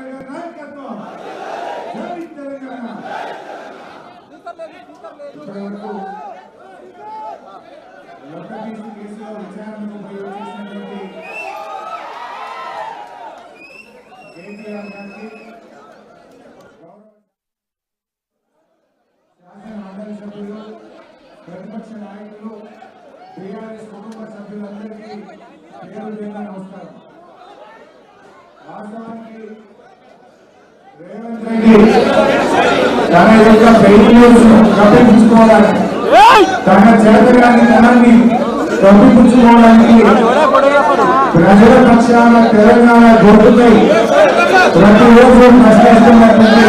గారి నాయకత్వం జై తెలంగాణ ఇప్పటివరకు లొట్టకేసి కేసులో విచారణకు ఉపయోగించినటువంటి కేటీఆర్ గారికి గౌరవ శాసన మండలి సభ్యులు ప్రతిపక్ష నాయకులు టీఆర్ఎస్ కుటుంబ సభ్యులందరికీ పేరు పేరున నమస్కారం వాస్తవానికి రేవంత్ రెడ్డి తన యొక్క ఫెయిల్యూర్స్ కప్పించుకోవడానికి తన చేతగాని తనాన్ని కప్పిపుచ్చుకోవడానికి ప్రజల పక్షాన తెలంగాణ గొంతుపై ప్రతిరోజు ప్రశ్నిస్తున్నటువంటి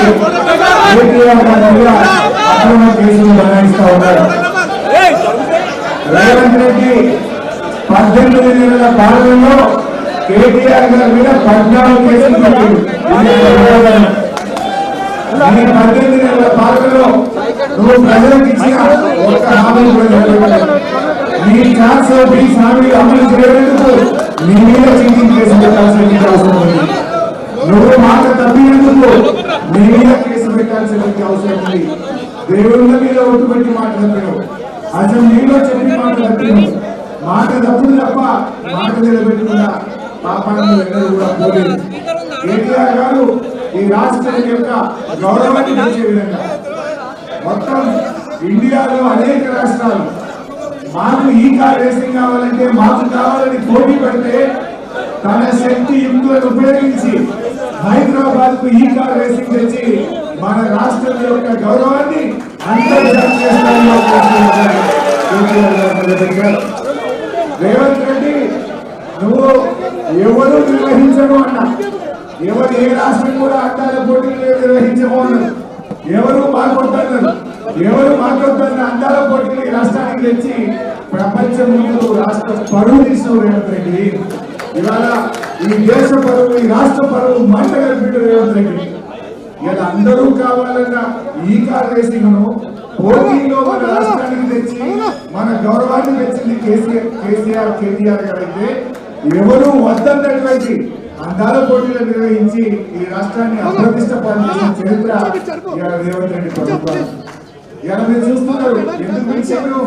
కేటీఆర్ గారి మీద అక్రమ కేసులు బనాయిస్తా ఉన్నారు రేవంత్ రెడ్డి పద్దెనిమిది నెలల పాలనలో కేటీఆర్ గారి మీద పద్నాలుగు కేసులు పెట్టింది పద్దెనిమిది నెలల పాలనలో నువ్వు ప్రజలకు ఇచ్చిన ఒక హామీ కూడా నెరవేర్చలేదు. నీ ఛాన్స్ ఈ హామీ అమలు చేయడానికి నీ మీద చీటింగ్ కేసు పెట్టాల్సిన అవసరం ఉంది నువ్వు మాట తప్పినందుకు నీ మీద కేసు పెట్టాల్సిన అవసరం ఉంది. దేవుళ్ళ మీద ఒట్టు పెట్టి మాట తప్పినావు. అసలు నీలో చెప్పి మాట తప్పినావు. మాట తప్పుడు తప్ప మాట నిలబెట్టుకున్నా పాపాన్ని ఎన్నడూ కూడా పోలేదు కేటీఆర్ గారు ఈ రాష్ట్రం యొక్క గౌరవాన్ని పెంచే విధంగా మొత్తం ఇండియాలో అనేక రాష్ట్రాలు మాకు ఈ కార్ రేసింగ్ కావాలంటే మాకు కావాలని పోటీ పడితే తన శక్తి యుక్తులను ఉపయోగించి హైదరాబాద్కు ఈ కార్ రేసింగ్ తెచ్చి మన రాష్ట్రం యొక్క గౌరవాన్ని అంతర్జాతీయ స్థాయిలో రేవంత్ రెడ్డి నువ్వు ఎవరు నిర్వహించను అన్న ఎవరు ఏ రాష్ట్రం కూడా అట్టాల పోటీలు నిర్వహించము అన్నారు ఎవరు మాకొద్దన్నారు ఎవరు మాకొద్దన్న అందాల పోటీలు ఈ రాష్ట్రానికి తెచ్చి ప్రపంచం ముందు రాష్ట్ర పరువు తీసిన రేవంత్ రెడ్డి. ఇవాళ ఈ దేశ పరువు ఈ రాష్ట్ర పరువు మంట కలిపిడు రేవంత్ రెడ్డి. ఇలా అందరూ కావాలన్న ఈ కార్ రేసింగ్ పోటీలో మన రాష్ట్రానికి తెచ్చి మన గౌరవాన్ని తెచ్చింది కేసీఆర్ కేసీఆర్ కేటీఆర్ గారు అయితే ఎవరు వద్దన్నటువంటి అందాల పోటీలు నిర్వహించి ఈ రాష్ట్రాన్ని అప్రతిష్ట పాలించిన చరిత్ర ఇవాళ రేవంత్ రెడ్డి ప్రభుత్వం ఇవాళ మీరు చూస్తున్నారు ఎందుకు పిలిచారు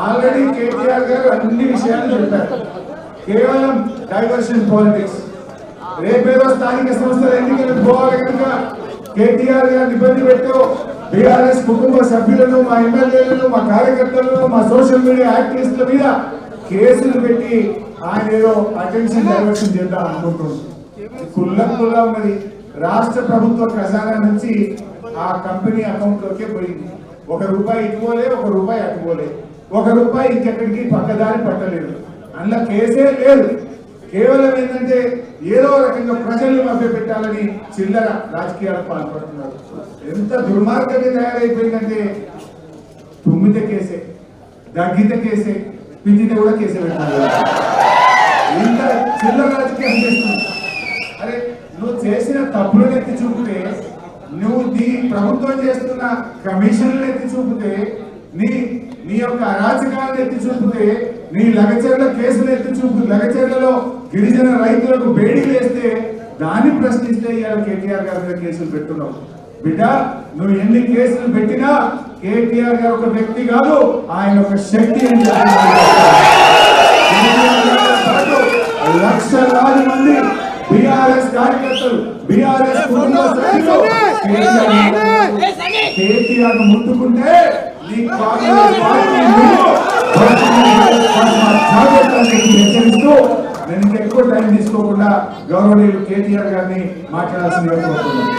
ఆల్రెడీ కేటీఆర్ గారు అన్ని విషయాలు చెప్పారు. కేవలం డైవర్షన్ పాలిటిక్స్ రేపేదో స్థానిక సంస్థల ఎన్నికలకు పోవాలి కనుక కేటీఆర్ గారిని ఇబ్బంది పెట్టు. బీఆర్ఎస్ కుటుంబ సభ్యులను మా ఎమ్మెల్యేలను మా కార్యకర్తలను మా సోషల్ మీడియా యాక్టివిస్టుల మీద కేసులు పెట్టి ఆయన ఏదో అటెన్షన్ డైవర్షన్ చేద్దాం అనుకుంటున్నారు కుల్ల కుల్ల ఉన్నది. రాష్ట్ర ప్రభుత్వ ఖజానా నుంచి ఆ కంపెనీ అకౌంట్ లోకే పోయింది. ఒక రూపాయి ఇటుపోలే ఒక రూపాయి అటుకోలే ఒక రూపాయి ఇంకెక్కడికి పక్కదారి పట్టలేదు. అందులో కేసే లేదు. కేవలం ఏంటంటే ఏదో రకంగా ప్రజల్ని మభ్య పెట్టాలని చిల్లర రాజకీయాలకు పాల్పడుతున్నారు. ఎంత దుర్మార్గంగా తయారైపోయిందంటే తుమ్మితే కేసే దగ్గితే కేసే పిచ్చితే కూడా కేసే పెట్టాలి. ఇంత చిల్లర రాజకీయం చేస్తుంది అరే నువ్వు చేసిన తప్పులను ఎత్తి చూపితే నువ్వు నీ ప్రభుత్వం చేస్తున్న కమిషన్లు ఎత్తి చూపితే నీ నీ యొక్క అరాచకాలను ఎత్తి చూపితే నీ లగచర్ల కేసులు ఎత్తి చూపు లగచర్లలో గిరిజన రైతులకు బేడీ వేస్తే దాన్ని ప్రశ్నిస్తే ఇవాళ కేటీఆర్ గారి మీద కేసులు పెట్టున్నావు. బిడ్డ నువ్వు ఎన్ని కేసులు పెట్టినా కేటీఆర్ గారు ఒక వ్యక్తి కాదు ఆయన ఒక శక్తి అని బీఆర్ఎస్ కార్యకర్తలు బీఆర్ఎస్ కుటుంబ సభ్యులు కేటీఆర్ ముట్టుకుంటే నీ కాంగ్రెస్ పార్టీ నువ్వు జాగ్రత్తలు హెచ్చరిస్తూ నేను ఇంకా ఎక్కువ టైం తీసుకోకుండా గౌరవనీయులు కేటీఆర్ గారిని మాట్లాడాల్సిందిగా కోరుతున్నాను.